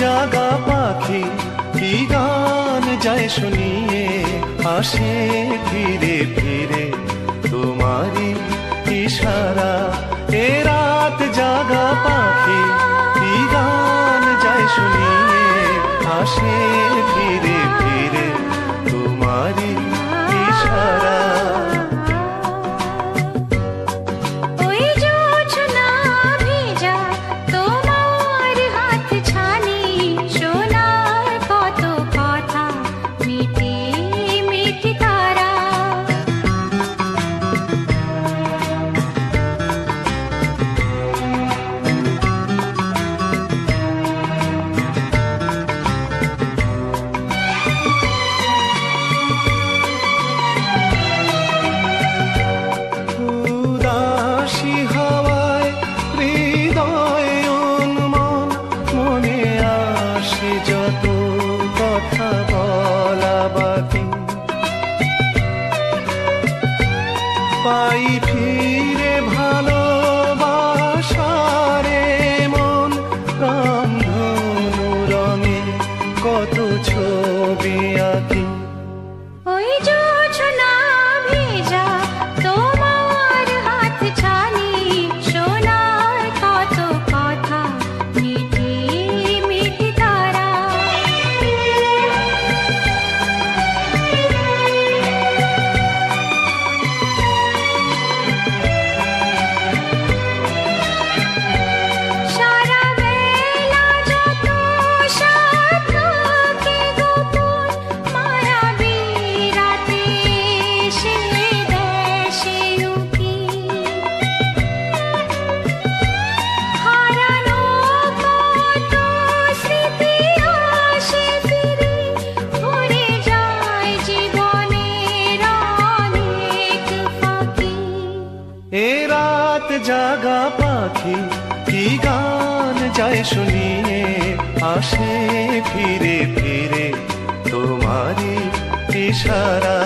জাগা পাখি, কি গান যায় শুনিয়ে আসে ধীরে ফিরে। তোমারই ইশারা, এ রাত জাগা পাখি, কি গান যায় শুনিয়ে আসে ফিরে উদাসী হাওয়ায় হৃদয় কত ছবি আঁকি। রাত জাগা পাখি কি গান যায় শুনিয়ে আসে ফিরে ফিরে তোমারই ইশারা।